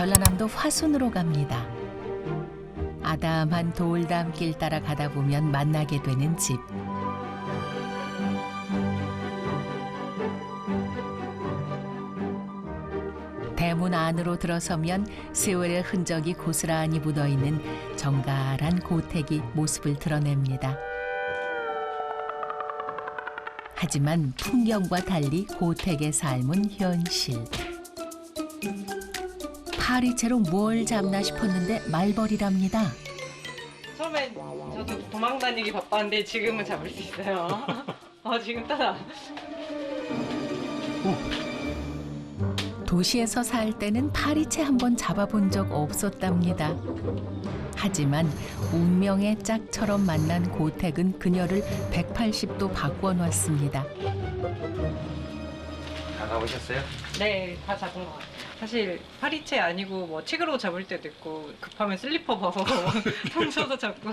전라남도 화순으로 갑니다. 아담한 돌담길 따라 가다 보면 만나게 되는 집. 대문 안으로 들어서면 세월의 흔적이 고스란히 묻어 있는 정갈한 고택이 모습을 드러냅니다. 하지만 풍경과 달리 고택의 삶은 현실. 파리채로 뭘 잡나 싶었는데 말벌이랍니다. 처음엔 저도 도망 다니기 바빴는데 지금은 잡을 수 있어요. 어, 지금 따라. 도시에서 살 때는 파리채 한 번 잡아본 적 없었답니다. 하지만 운명의 짝처럼 만난 고택은 그녀를 180도 바꿔놨습니다. 다 가보셨어요? 네, 다 잡은 것 같아요. 사실 파리채 아니고 뭐 책으로 잡을 때도 있고 급하면 슬리퍼 벗어서 탕쳐서 잡고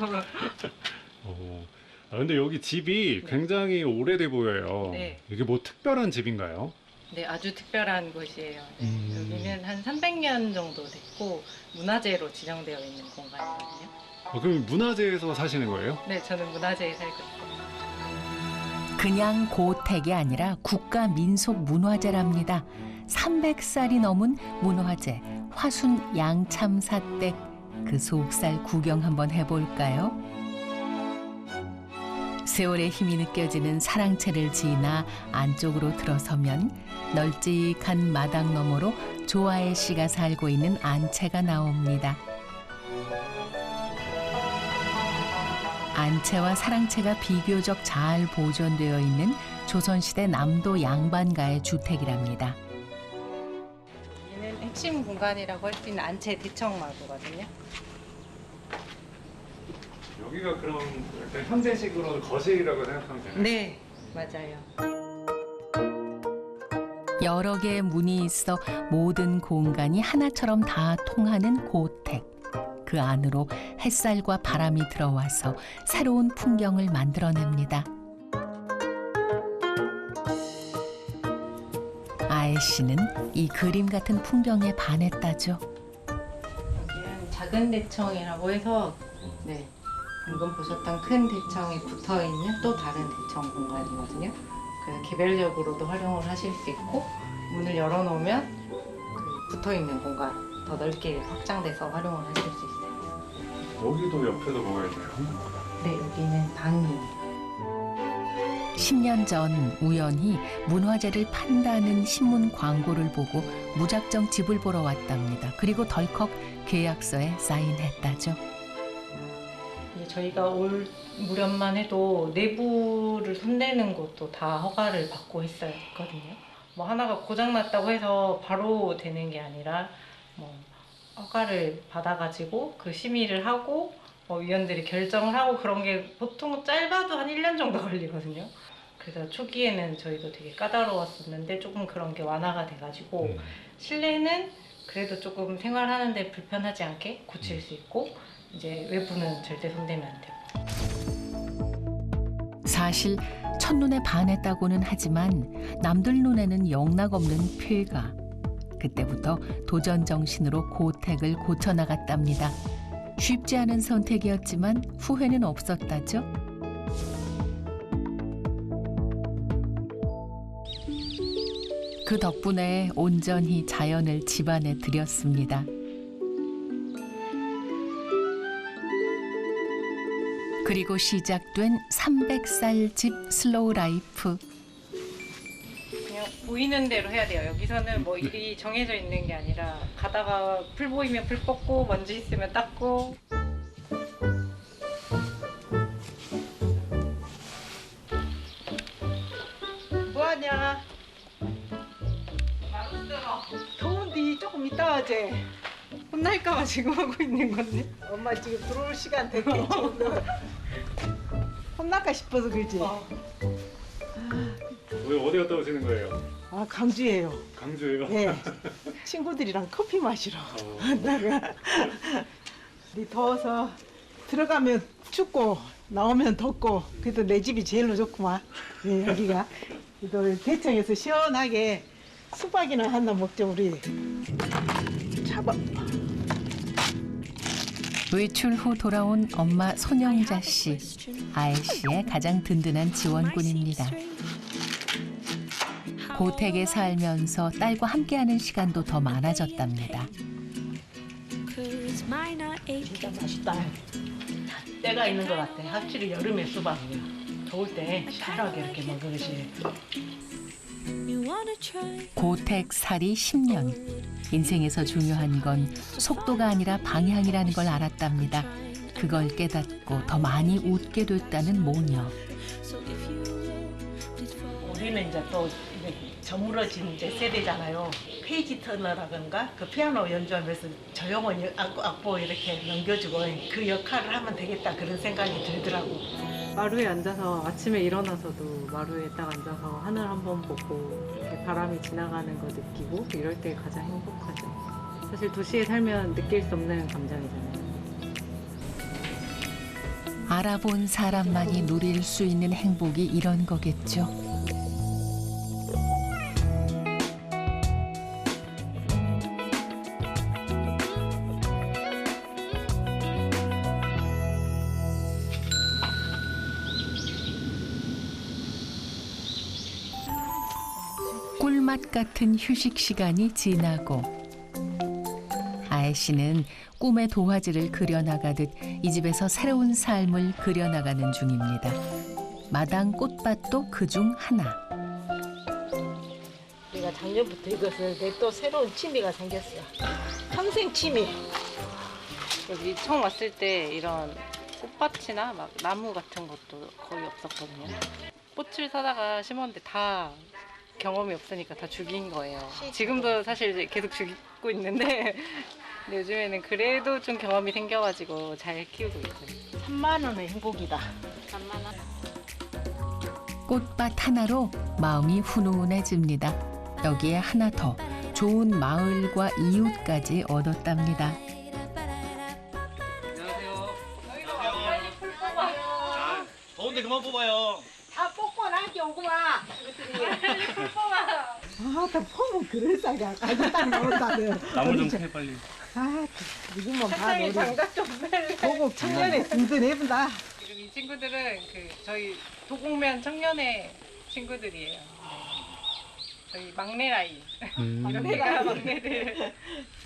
어. 아, 근데 여기 집이 굉장히 오래돼 보여요. 네. 이게 뭐 특별한 집인가요? 네, 아주 특별한 곳이에요. 네, 음. 여기는 한 300년 정도 됐고 문화재로 지정되어 있는 공간이거든요. 어, 그럼 문화재에서 사시는 거예요? 네, 저는 문화재에 살고 있어요. 그냥 고택이 아니라 국가 민속 문화재랍니다. 300살이 넘은 문화재 화순 양참사댁 그 속살 구경 한번 해볼까요? 세월의 힘이 느껴지는 사랑채를 지나 안쪽으로 들어서면 널찍한 마당 너머로 조아의 씨가 살고 있는 안채가 나옵니다. 안채와 사랑채가 비교적 잘 보존되어 있는 조선시대 남도 양반가의 주택이랍니다. 핵심 공간이라고 할 수 있는 안채 대청마루거든요. 여기가 그럼 약간 현대식으로 거실이라고 생각하면 되나요? 네, 맞아요. 여러 개의 문이 있어 모든 공간이 하나처럼 다 통하는 고택. 그 안으로 햇살과 바람이 들어와서 새로운 풍경을 만들어냅니다. 아애 씨는 이 그림 같은 풍경에 반했다죠. 여기는 작은 대청이라고 해서 네 방금 보셨던 큰 대청에 붙어 있는 또 다른 대청 공간이거든요. 그래서 개별적으로도 활용을 하실 수 있고 문을 열어놓으면 그 붙어 있는 공간 더 넓게 확장돼서 활용을 하실 수 있어요. 여기도 옆에도 뭐가 있나요? 네 여기는 방이에요. 10년 전 우연히 문화재를 판다는 신문 광고를 보고 무작정 집을 보러 왔답니다. 그리고 덜컥 계약서에 사인했다죠. 저희가 올 무렵만 해도 내부를 손대는 것도 다 허가를 받고 했었거든요. 뭐 하나가 고장났다고 해서 바로 되는 게 아니라 뭐 허가를 받아가지고 그 심의를 하고 뭐 위원들이 결정을 하고 그런 게 보통 짧아도 한 1년 정도 걸리거든요. 그래서 초기에는 저희도 되게 까다로웠었는데 조금 그런 게 완화가 돼가지고 음. 실내는 그래도 조금 생활하는데 불편하지 않게 고칠 수 있고 이제 외부는 절대 손대면 안 돼요. 사실 첫눈에 반했다고는 하지만 남들 눈에는 영락없는 필가. 그때부터 도전 정신으로 고택을 고쳐나갔답니다. 쉽지 않은 선택이었지만 후회는 없었다죠. 그 덕분에 온전히 자연을 집안에 들였습니다. 그리고 시작된 300살 집 슬로우 라이프. 보이는 대로 해야 돼요. 여기서는 뭐 일이 정해져 있는 게 아니라 가다가 풀 보이면 풀 뽑고 먼지 있으면 닦고. 뭐하냐? 마음대로. 더운데 조금 이따 하지. 혼날까봐 지금 하고 있는 건데. 엄마 지금 들어올 시간 됐겠지. 오늘. 혼날까 싶어서 그러지. 어. 왜 어디 갔다 오시는 거예요? 아 강주예요. 강주예요? 네. 친구들이랑 커피 마시러 어. 나가. 네 더워서 들어가면 춥고 나오면 덥고 그래도 내 집이 제일로 좋구만. 네, 여기가. 그래도 대청에서 시원하게 수박이나 하나 먹자 우리. 잡아. 외출 후 돌아온 엄마 손영자 씨, 아애 씨의 가장 든든한 지원군입니다. 고택에 살면서 딸과 함께하는 시간도 더 많아졌답니다. 진짜 맛있다. 때가 있는 것 같아. 확실히 여름에 수박이야. 더울 때 시원하게 이렇게 먹으시. 고택 살이 10년. 인생에서 중요한 건 속도가 아니라 방향이라는 걸 알았답니다. 그걸 깨닫고 더 많이 웃게 됐다는 모녀. 우리는 이제 또 저물어진 이제 세대잖아요. 페이지 터너라든가 그 피아노 연주하면서 조용한 여- 악보, 악보 이렇게 넘겨주고 그 역할을 하면 되겠다 그런 생각이 들더라고. 마루에 앉아서 아침에 일어나서도 마루에 딱 앉아서 하늘 한번 보고 이렇게 바람이 지나가는 거 느끼고 이럴 때 가장 행복하죠. 사실 도시에 살면 느낄 수 없는 감정이잖아요. 알아본 사람만이 누릴 수 있는 행복이 이런 거겠죠. 같은 휴식 시간이 지나고 아애 씨는 꿈의 도화지를 그려나가듯 이 집에서 새로운 삶을 그려나가는 중입니다. 마당 꽃밭도 그중 하나. 내가 작년부터 이것을 내 또 새로운 취미가 생겼어. 평생 취미. 여기 처음 왔을 때 이런 꽃밭이나 막 나무 같은 것도 거의 없었거든요. 꽃을 사다가 심었는데 다 경험이 없으니까 다 죽인 거예요. 지금도 사실 이제 계속 죽이고 있는데 근데 요즘에는 그래도 좀 경험이 생겨가지고 잘 키우고 있어요. 3만 원은 행복이다. 꽃밭 하나로 마음이 훈훈해집니다. 여기에 하나 더 좋은 마을과 이웃까지 얻었답니다. 그럴싸게 아주 딱 나온다네. 나무 좀 캐 빨리. 아, 이것만 봐도 우리 고국 청년의 든든해본다. 지금 이 친구들은 그 저희 도곡면 청년회 친구들이에요. 저희 막내 라인. 음. 막내가 막내들.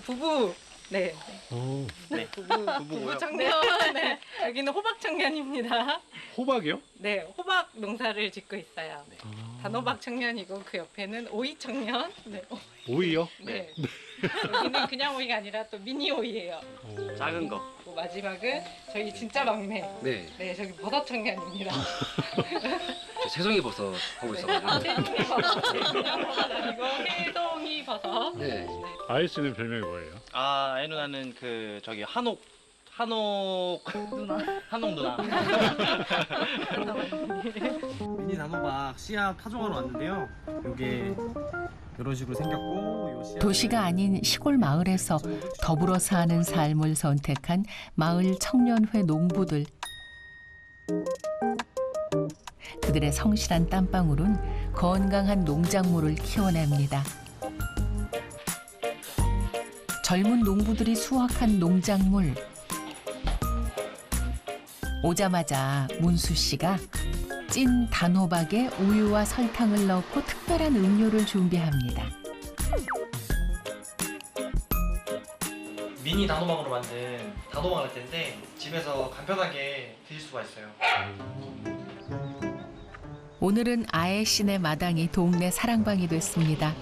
부부. 네. 어, 네, 부부. 부부고요. 부부 청년. 네. 여기는 호박 청년입니다. 호박이요? 네, 호박 농사를 짓고 있어요. 아. 단호박 청년이고 그 옆에는 오이 청년. 네. 오이요? 네. 여기는 그냥 오이가 아니라 또 미니 오이예요. 어. 작은 거. 그리고 마지막은 저희 진짜 막내. 네, 네, 저기 버섯 청년입니다. 저 새송이 버섯 하고 있어가지고. 해동이 버섯. 그냥 버섯 아니고 해동이 버섯. 네. 아이 씨는 별명이 뭐예요? 아, 애 누나는 그 저기 한옥 한옥 누나 한옥 누나. 미니 단호박 씨앗 파종하러 왔는데요. 요게 이런 식으로 생겼고 요 씨앗 도시가 아닌 시골 마을에서 더불어 사는 삶을 선택한 마을 청년회 농부들. 그들의 성실한 땀방울은 건강한 농작물을 키워냅니다. 젊은 농부들이 수확한 농작물. 오자마자 문수 씨가 찐 단호박에 우유와 설탕을 넣고 특별한 음료를 준비합니다. 미니 단호박으로 만든 단호박 라떼인데 집에서 간편하게 드실 수가 있어요. 오늘은 아예 씨네 마당이 동네 사랑방이 됐습니다.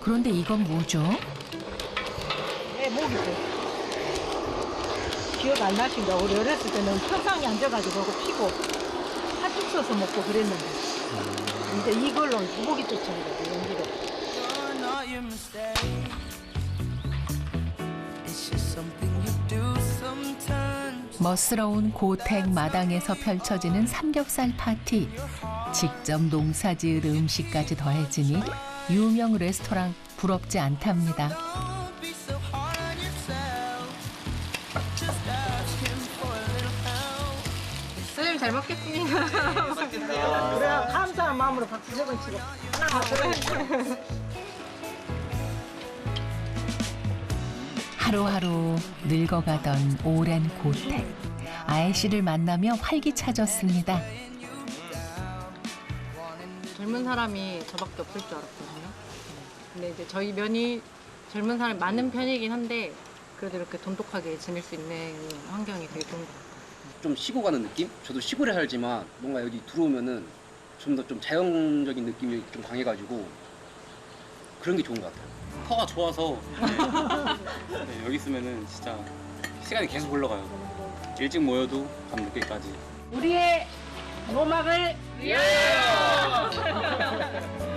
그런데 이건 뭐죠? 내 목이지. 기억 안 나신가? 우리 어렸을 때는 평상에 앉아가지고 그거 피고 팥죽 써서 먹고 그랬는데 이제 이걸로 목이 쫓아온 거지 연기로. 멋스러운 고택 마당에서 펼쳐지는 삼겹살 파티. 직접 농사지을 음식까지 더해지니 유명 레스토랑 부럽지 않답니다. 선생님 잘먹 먹겠습니다. 그래 감사한 마음으로 박수 세번 치고 하나 둘 하루하루 늙어가던 오랜 고택. 아애 씨를 만나며 활기차졌습니다. 젊은 사람이 저밖에 없을 줄 알았거든요. 근데 이제 저희 면이 젊은 사람이 많은 편이긴 한데 그래도 이렇게 돈독하게 지낼 수 있는 환경이 되게 좋은 것 같아요. 좀 쉬고 가는 느낌? 저도 시골에 살지만 뭔가 여기 들어오면은 좀 더 좀 자연적인 느낌이 좀 강해가지고 그런 게 좋은 것 같아요. 터가 좋아서 네, 여기 있으면은 진짜 시간이 계속 흘러가요. 일찍 모여도 밤 늦게까지. 우리의 노막을 위하여!